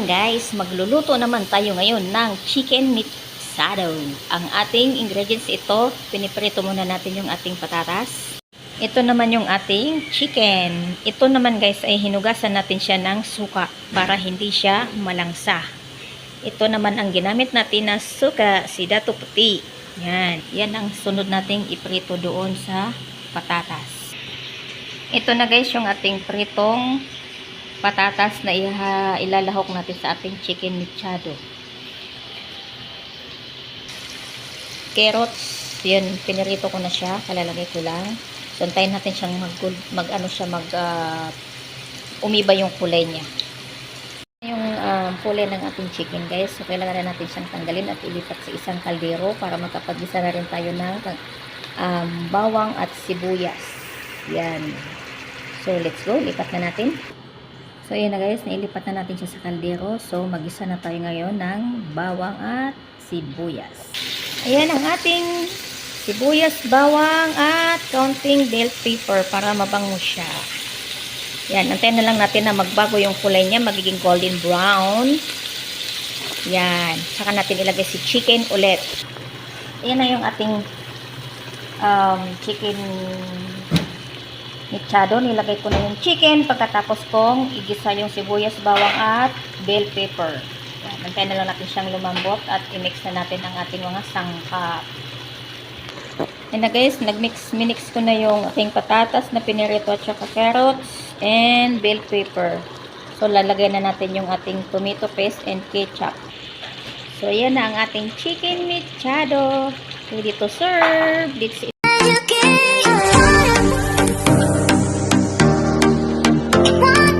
morning guys, magluluto naman tayo ngayon ng chicken mixado. Ang ating ingredients ito, piniprito muna natin yung ating patatas. Ito naman yung ating chicken. Ito naman guys ay hinugasan natin siya ng suka para hindi siya malangsa. Ito naman ang ginamit natin na suka, si dato puti. Yan, yan ang sunod nating iprito doon sa patatas. Ito na guys yung ating pritong patatas na iha, ilalahok natin sa ating chicken mixado. Carrots, yun, pinirito ko na siya, kalalagay ko lang. So, natin siyang mag, mag ano siya, mag, uh, umiba yung kulay niya. Yung uh, kulay ng ating chicken guys, so kailangan na natin siyang tanggalin at ilipat sa isang kaldero para magkapag-isa na rin tayo ng um, bawang at sibuyas. Yan. So, let's go. Lipat na natin. So, ayan na guys, nailipat na natin siya sa kaldero. So, magisa na tayo ngayon ng bawang at sibuyas. Ayan ang ating sibuyas, bawang at counting bell pepper para mabango siya. Yan, antayin na lang natin na magbago yung kulay niya, magiging golden brown. Yan, saka natin ilagay si chicken ulit. Ayan na yung ating um, chicken mixado. Nilagay ko na yung chicken pagkatapos kong igisa yung sibuyas, bawang at bell pepper. Yan, Nantayin na lang natin siyang lumambot at i-mix na natin ang ating mga sangkap. Yan na guys, nag-mix, minix ko na yung ating patatas na pinirito at saka carrots and bell pepper. So, lalagay na natin yung ating tomato paste and ketchup. So, yan na ang ating chicken mixado. Ready to serve. Let's Bye.